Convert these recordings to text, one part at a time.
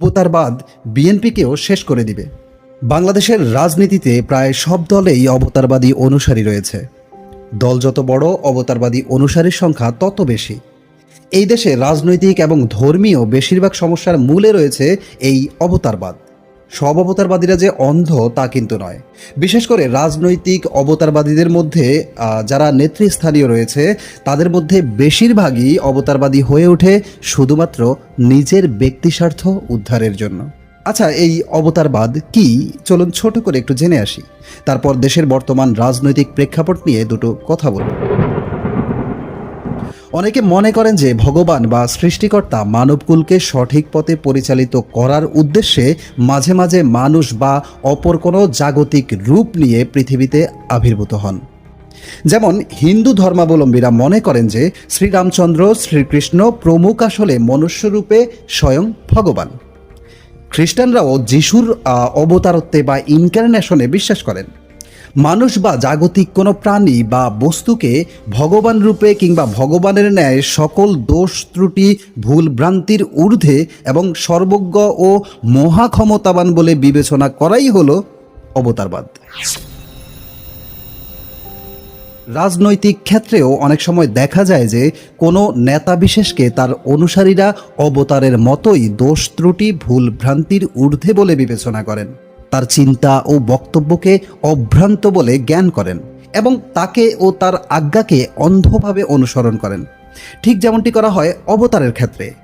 অবতারবাদ বিএনপিকেও শেষ করে দিবে। বাংলাদেশের রাজনীতিতে প্রায় সব দলেই অবতারবাদী অনুসারী রয়েছে। দল যত বড়, অবতারবাদী অনুসারীর সংখ্যা তত বেশি। এই দেশে রাজনৈতিক এবং ধর্মীয় বেশিরভাগ সমস্যার মূলে রয়েছে এই অবতারবাদ। সব অবতারবাদীরা যে অন্ধ তা কিন্তু নয়। বিশেষ করে রাজনৈতিক অবতারবাদীদের মধ্যে যারা নেতৃস্থানীয় রয়েছে, তাদের মধ্যে বেশিরভাগই অবতারবাদী হয়ে ওঠে শুধুমাত্র নিজের ব্যক্তিস্বার্থ উদ্ধারের জন্য। আচ্ছা এই অবতারবাদ কি? চলুন ছোট করে একটু জেনে আসি। তারপর দেশের বর্তমান রাজনৈতিক প্রেক্ষাপট নিয়ে দুটো কথা বলব। অনেকে মনে করেন যে ভগবান বা সৃষ্টিকর্তা মানবকুলকে সঠিক পথে পরিচালিত করার উদ্দেশ্যে মাঝে মাঝে মানুষ বা অপর কোনো জাগতিক রূপ নিয়ে পৃথিবীতে আবির্ভূত হন। যেমন হিন্দু ধর্মাবলম্বীরা মনে করেন যে শ্রীরামচন্দ্র, শ্রীকৃষ্ণ প্রমুখ আসলে মনুষ্যরূপে স্বয়ং ভগবান। খ্রিস্টানরাও যিশুর অবতারত্বে বা ইনকারনেশনে বিশ্বাস করেন। মানুষ বা জাগতিক কোনো প্রাণী বা বস্তুকে ভগবান রূপে কিংবা ভগবানের ন্যায় সকল দোষ, ত্রুটি, ভুল ভ্রান্তির ঊর্ধ্বে এবং সর্বজ্ঞ ও মহাক্ষমতাবান বলে বিবেচনা করাই হলো অবতারবাদ। রাজনৈতিক ক্ষেত্রেও অনেক সময় দেখা যায় যে কোনো নেতা বিশেষকে তার অনুসারীরা অবতারের মতোই দোষ, ত্রুটি, ভুল ভ্রান্তির ঊর্ধ্বে বলে বিবেচনা করেন। তার চিন্তা ও বক্তব্যকে অভ্রান্ত বলে জ্ঞান করেন এবং তাকে ও তার আজ্ঞাকে অন্ধভাবে অনুসরণ করেন। ঠিক যেমনটি করা হয় অবতারের ক্ষেত্রে।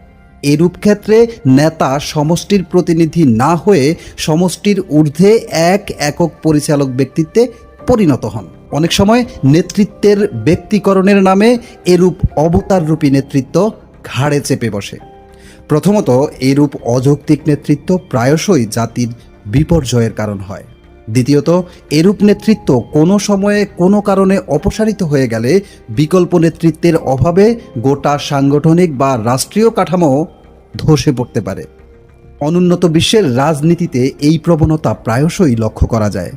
এরূপ ক্ষেত্রে নেতা সমষ্টির প্রতিনিধি না হয়ে সমষ্টির ঊর্ধ্বে এক একক পরিচালক ব্যক্তিত্বে পরিণত হন। অনেক সময় নেতৃত্বের ব্যক্তিকরণের নামে এরূপ অবতাররূপী নেতৃত্ব ঘাড়ে চেপে বসে। প্রথমত এরূপ অযৌক্তিক নেতৃত্ব প্রায়শই জাতির বিপর্যয়ের কারণ হয়। দ্বিতীয়ত, এরূপ নেতৃত্ব কোনো সময়ে কোনো কারণে অপসারিত হয়ে গেলে বিকল্প নেতৃত্বের অভাবে গোটা সাংগঠনিক বা রাষ্ট্রীয় কাঠামো ধসে পড়তে পারে। অনুন্নত বিশ্বের রাজনীতিতে এই প্রবণতা প্রায়শই লক্ষ্য করা যায়।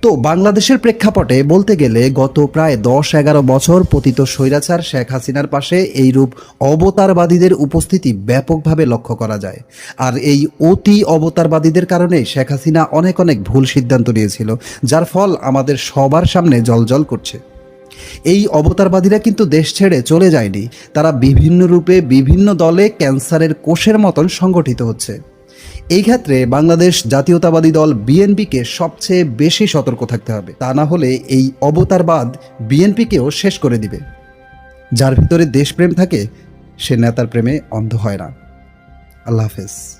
তো বাংলাদেশের প্রেক্ষাপটে বলতে গেলে গত প্রায় দশ এগারো বছর পতিত স্বৈরাচার শেখ হাসিনার পাশে এইরূপ অবতারবাদীদের উপস্থিতি ব্যাপকভাবে লক্ষ্য করা যায়। আর এই অতি অবতারবাদীদের কারণে শেখ হাসিনা অনেক অনেক ভুল সিদ্ধান্ত নিয়েছিল, যার ফল আমাদের সবার সামনে জলজল করছে। এই অবতারবাদীরা কিন্তু দেশ ছেড়ে চলে যায়নি, তারা বিভিন্ন রূপে বিভিন্ন দলে ক্যান্সারের কোষের মতন সংগঠিত হচ্ছে। এই ক্ষেত্রে বাংলাদেশ জাতীয়তাবাদী দল বিএনপিকে সবচেয়ে বেশি সতর্ক থাকতে হবে। তা না হলে এই অবতারবাদ বিএনপিকেও শেষ করে দিবে। যার ভিতরে দেশপ্রেম থাকে, সে নেতার প্রেমে অন্ধ হয় না। আল্লাহ হাফেজ।